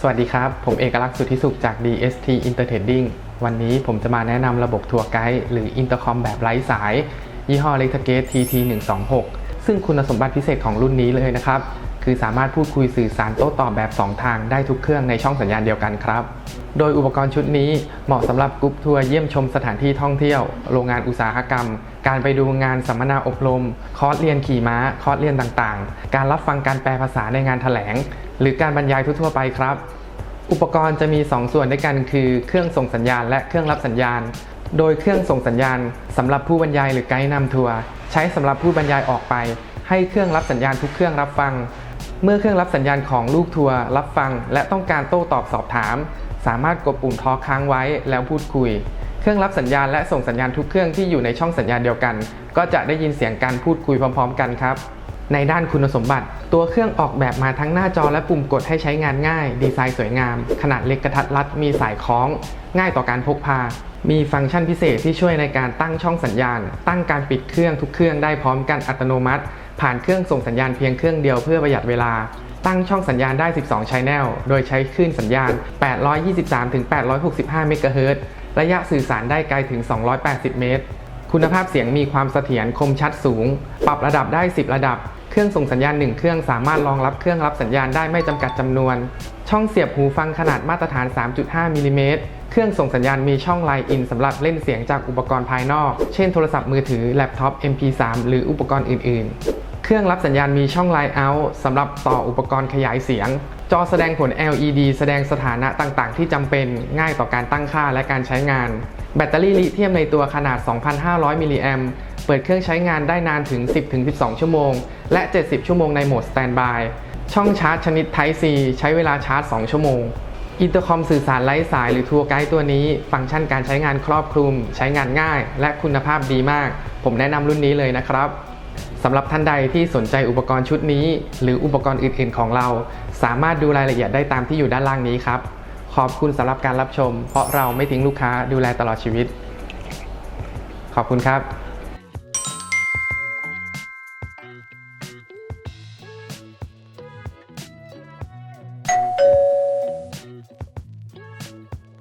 สวัสดีครับ ผมเอกลักษณ์สุทธิสุขจาก DST Intertrading วันนี้ผมจะมาแนะนำระบบทัวร์ไกด์หรือ Intercom แบบไร้สาย ยี่ห้อ l e x g a t e TT 1 2 6 ซึ่งคุณสมบัติพิเศษของรุ่นนี้เลยนะครับ คือสามารถพูดคุยสื่อสารโต้ตอบแบบ 2 ทางได้ทุกเครื่องในช่องสัญญาณเดียวกันครับ โดยอุปกรณ์ชุดนี้เหมาะสำหรับกรุ๊ปทัวร์เยี่ยมชมสถานที่ท่องเที่ยว โรงงานอุตสาหกรรม การไปดูงานสัมมนาอบรม คอร์สเรียนขี่ม้า คอร์สเรียนต่างๆ การรับฟังการแปลภาษาในงานแถลง หรือการบรรยายทั่วๆไปครับอุปกรณ์จะมี 2 ส่วนด้วยกันคือเครื่องส่งสัญญาณและเครื่องรับสัญญาณ โดยเครื่องส่งสัญญาณสำหรับผู้บรรยายหรือไกด์นำทัวร์ ใช้สำหรับผู้บรรยายออกไป ให้เครื่องรับสัญญาณทุกเครื่องรับฟัง เมื่อเครื่องรับสัญญาณของลูกทัวร์รับฟัง และต้องการโต้ตอบสอบถาม สามารถกดปุ่มทอค้างไว้แล้วพูดคุย เครื่องรับสัญญาณและส่งสัญญาณทุกเครื่องที่อยู่ในช่องสัญญาณเดียวกัน ก็จะได้ยินเสียงการพูดคุยพร้อม ๆ กันครับในด้านคุณสมบัติ ตัวเครื่องออกแบบมาทั้งหน้าจอและปุ่มกดให้ใช้งานง่าย ดีไซน์สวยงาม ขนาดเล็กกระทัดรัดมีสายคล้อง ง่ายต่อการพกพา มีฟังก์ชันพิเศษที่ช่วยในการตั้งช่องสัญญาณ ตั้งการปิดเครื่องทุกเครื่องได้พร้อมกันอัตโนมัติ ผ่านเครื่องส่งสัญญาณเพียงเครื่องเดียวเพื่อประหยัดเวลา ตั้งช่องสัญญาณได้ 12 channel โดยใช้คลื่นสัญญาณ 823-865 เมกะเฮิรตซ์ระยะสื่อสารได้ไกลถึง 280 เมตร คุณภาพเสียงมีความเสถียรคมชัดสูง ปรับระดับได้ 10 ระดับ เครื่องส่งสัญญาณ 1 เครื่องสามารถรองรับเครื่องรับสัญญาณได้ไม่จำกัดจำนวน ช่องเสียบหูฟังขนาดมาตรฐาน 3.5 มิลลิเมตร เครื่องส่งสัญญาณมีช่องไลน์อินสำหรับเล่นเสียงจากอุปกรณ์ภายนอก เช่นโทรศัพท์มือถือ แล็ปท็อป MP3 หรืออุปกรณ์อื่น ๆ เครื่องรับสัญญาณมีช่อง Line Out สำหรับต่ออุปกรณ์ขยายเสียง จอแสดงผล LED แสดงสถานะต่าง ๆ ที่จำเป็นง่ายต่อการตั้งค่าและการใช้งาน แบตเตอรี่ลิเธียมในตัวขนาด 2,500 มิลลิแอมป์เปิดเครื่องใช้งานได้นานถึง 10-12 ชั่วโมง และ 70 ชั่วโมงในโหมด Standby ช่องชาร์จชนิด Type C ใช้เวลาชาร์จ 2 ชั่วโมง อินเตอร์คอมสื่อสารไร้สายหรือทัวร์ไกด์ตัวนี้ ฟังก์ชันการใช้งานครอบคลุม ใช้งานง่าย และคุณภาพดีมาก ผมแนะนำรุ่นนี้เลยนะครับสำหรับท่านใดที่สนใจอุปกรณ์ชุดนี้ หรืออุปกรณ์อื่น ๆ ของเรา สามารถดูรายละเอียดได้ตามที่อยู่ด้านล่างนี้ครับ ขอบคุณสำหรับการรับชม เพราะเราไม่ทิ้งลูกค้าดูแลตลอดชีวิต ขอบคุณครับ